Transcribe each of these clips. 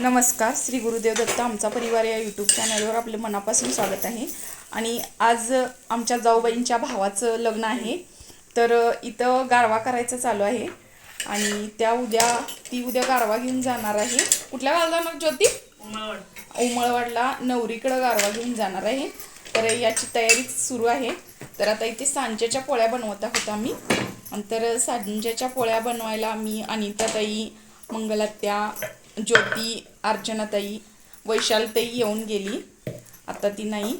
नमस्कार श्री गुरुदेव दत्त आमचा परिवार या यूट्यूब चॅनलवर आपले मनापासून स्वागत आहे. आणि आज आमच्या जाऊबाईंच्या भावाचं लग्न आहे. तर इथं गारवा करायचं चालू आहे. आणि त्या उद्या ती उद्या गारवा घेऊन जाणार आहे. कुठल्या गावाला जाणार ज्योती? उमळवाडला. नवरीकडं गारवा घेऊन जाणार आहे. तर याची तयारी सुरू आहे. तर आता इथे सांजेच्या पोळ्या बनवत आहोत आम्ही. तर सांजेच्या पोळ्या बनवायला मी अनिताताई मंगलात्या ज्योती अर्चनाताई वैशालताई येऊन गेली. आता ती नाही.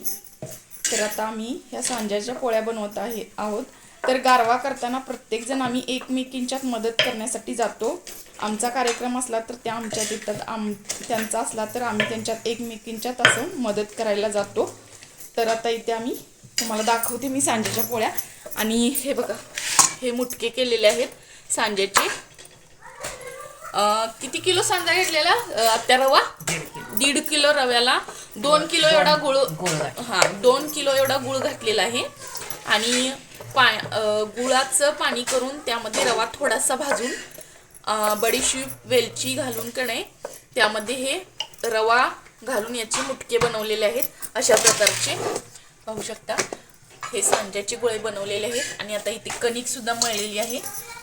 तर आता आम्ही ह्या सांज्याच्या पोळ्या बनवत आहे आहोत. तर गारवा करताना प्रत्येकजण आम्ही एकमेकींच्यात मदत करण्यासाठी जातो. आमचा कार्यक्रम असला तर त्या आमच्यात येतात. आम त्यांचा असला तर आम्ही त्यांच्यात एकमेकींच्यात असं मदत करायला जातो. तर आता इथे आम्ही तुम्हाला दाखवते मी सांजेच्या पोळ्या. आणि हे बघा हे मुटके केलेले आहेत सांजेचे किती किलो सांजा घेतलेला? आत्या रवा? दीड किलो. रव्याला. दोन किलो एवढा गुळ हा दोन किलो एवढा गुळ घातलेला आहे. आणि पा गुळाचं पाणी करून त्यामध्ये रवा थोडासा भाजून अं, बडीशेप वेलची घालून कणे त्यामध्ये हे रवा घालून याचे मुटके बनवलेले आहेत. अशा प्रकारचे. पाहू शकता. हे सांज्याचे गोळे बनवलेले आहेत. आणि आता इथे कणिक सुद्धा मळलेली आहे.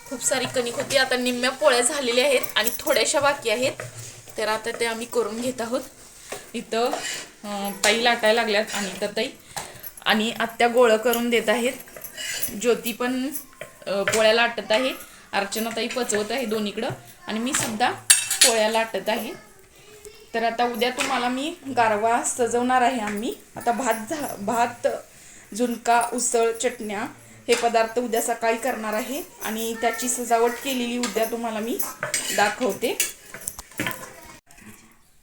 खूप सारी कणिक होती. आता निम्म्या पोळ्या झालेल्या आहेत आणि थोड्याशा बाकी आहेत. तर आता ते आम्ही करून घेत आहोत. इथं ताई लाटायला लागल्यात आणि ताई. आणि आत्या गोळं करून देत आहेत. ज्योती पण पोळ्या लाटत आहे. अर्चना ताई पचवत आहे दोन्हीकडं. आणि मी सुद्धा पोळ्या लाटत आहे. तर आता उद्या तुम्हाला मी गारवा सजवणार आहे आम्ही. आता भात झा भात झुणका उसळ चटण्या हे पदार्थ उद्या सकाळी करणार आहे आणि त्याची सजावट केलेली उद्या तुम्हाला मी दाखवते.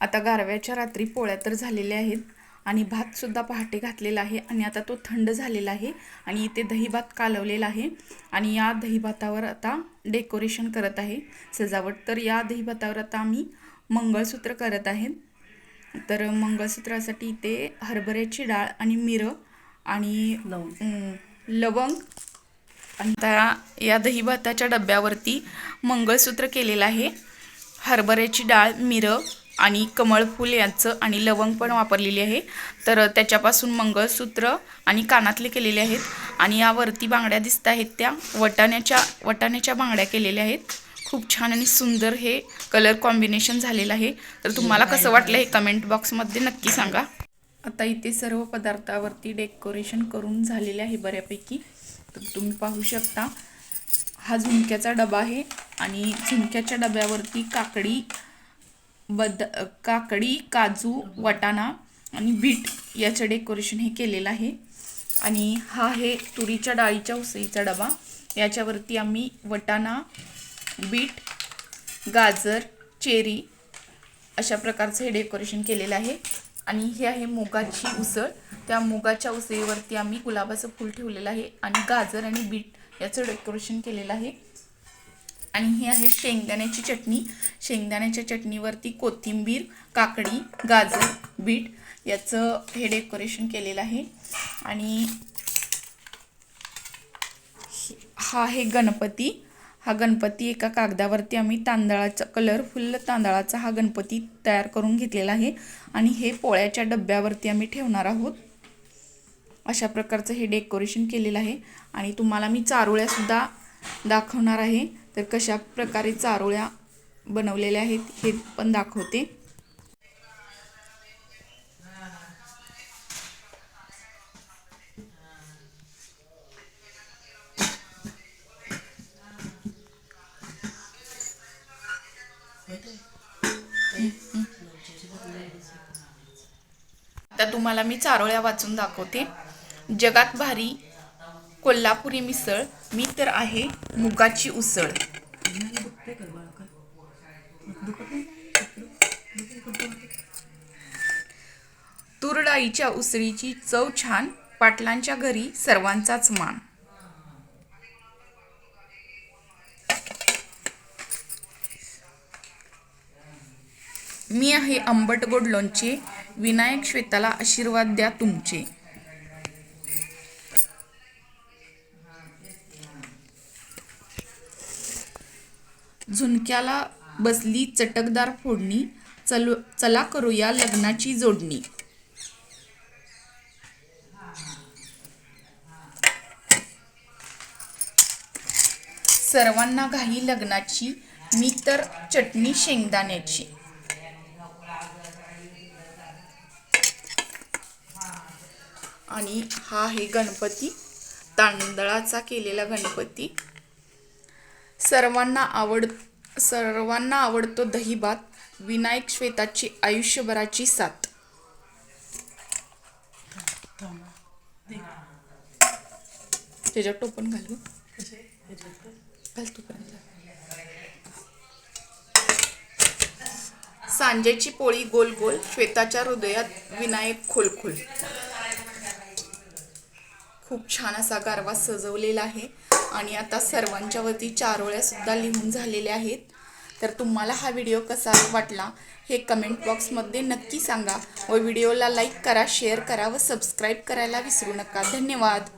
आता गारव्याच्या रात्री पोळ्या तर झालेल्या आहेत आणि भात सुद्धा पहाटे घातलेला आहे आणि आता तो थंड झालेला आहे आणि इथे दही भात कालवलेला आहे आणि या दही भातावर आता डेकोरेशन करत आहे. सजावट तर या दही भातावर आता आम्ही मंगळसूत्र करत आहेत तर मंगळसूत्रासाठी इथे हरभऱ्याची डाळ आणि मिरं आणि लवंग आता या दही भाताच्या डब्यावरती मंगळसूत्र केलेलं आहे. हरभऱ्याची डाळ मिरं आणि कमळ फूल यांचं आणि लवंग पण वापरलेली आहे. तर त्याच्यापासून मंगळसूत्र आणि कानातले केलेले आहेत. आणि यावरती बांगड्या दिसत आहेत त्या. वटाण्याच्या वटाण्याच्या बांगड्या केलेल्या आहेत. खूप छान आणि सुंदर हे कलर कॉम्बिनेशन झालेलं आहे. तर तुम्हाला कसं वाटलं हे कमेंट बॉक्समध्ये नक्की सांगा. आता इथे सर्व पदार्थावरती डेकोरेशन करून झालेले आहे बऱ्यापैकी. तर तुम्ही पाहू शकता हा झुणक्याचा डबा आहे आणि झुणक्याच्या डब्यावरती काकडी बद काकडी काजू वाटाणा आणि बीट याचं डेकोरेशन हे केलेलं आहे. आणि हा आहे तुरीच्या डाळीच्या उसळीचा डबा. याच्यावरती आम्ही वटाणा बीट गाजर चेरी अशा प्रकारचं हे डेकोरेशन केलेलं आहे. आणि हे आहे मुगाची उसळ. त्या मुगाच्या उसळीवरती आम्ही गुलाबाचं फूल ठेवलेलं आहे आणि गाजर आणि बीट याचं डेकोरेशन केलेलं आहे. आणि ही आहे शेंगदाण्याची चटणी. शेंगदाण्याच्या चटणीवरती कोथिंबीर काकडी गाजर बीट याचं हे डेकोरेशन केलेलं आहे. आणि हा आहे गणपती. हा गणपती एका कागदावरती आम्ही तांदळाचा कलरफुल तांदळाचा हा गणपती तयार करून घेतलेला आहे. आणि हे पोळ्याच्या डब्यावरती आम्ही ठेवणार आहोत. अशा प्रकारचं हे डेकोरेशन केलेलं आहे. आणि तुम्हाला मी चारोळ्यासुद्धा दाखवणार आहे. तर कशा प्रकारे चारोळ्या बनवलेल्या आहेत हे पण दाखवते. आता तुम्हाला मी चारोळ्या वाचून दाखवते. जगात भारी कोल्हापुरी मिसळ मी तर आहे मुगाची उसळ. तुरडाईच्या उसळीची चव छान पाटलांच्या घरी सर्वांचाच मान. मी आहे आंबट गोड लोणचे. विनायक श्वेताला आशीर्वाद द्या तुमचे. झुणक्याला बसली चटकदार फोडणी. चल चला करूया लग्नाची जोडणी. सर्वांना घाई लग्नाची. मी तर चटणी शेंगदाण्याची. आणि हा आहे गणपती तांदळाचा केलेला गणपती. सर्वांना आवड सर्वांना आवडतो दहीभात विनायक श्वेताची आयुष्यभराची साथ. त्याच्यात टोपण घालू घालतो सांजेची पोळी गोल गोल श्वेताच्या हृदयात विनायक खोलखोल. खूप छान असा गारवा सजवलेला आहे. आणि आता सर्वांच्या वरती चारोळ्यासुद्धा लिहून झालेल्या आहेत. तर तुम्हाला हा व्हिडिओ कसा वाटला हे कमेंट बॉक्समध्ये नक्की सांगा व व्हिडिओला लाईक करा शेअर करा व सबस्क्राईब करायला विसरू नका. धन्यवाद.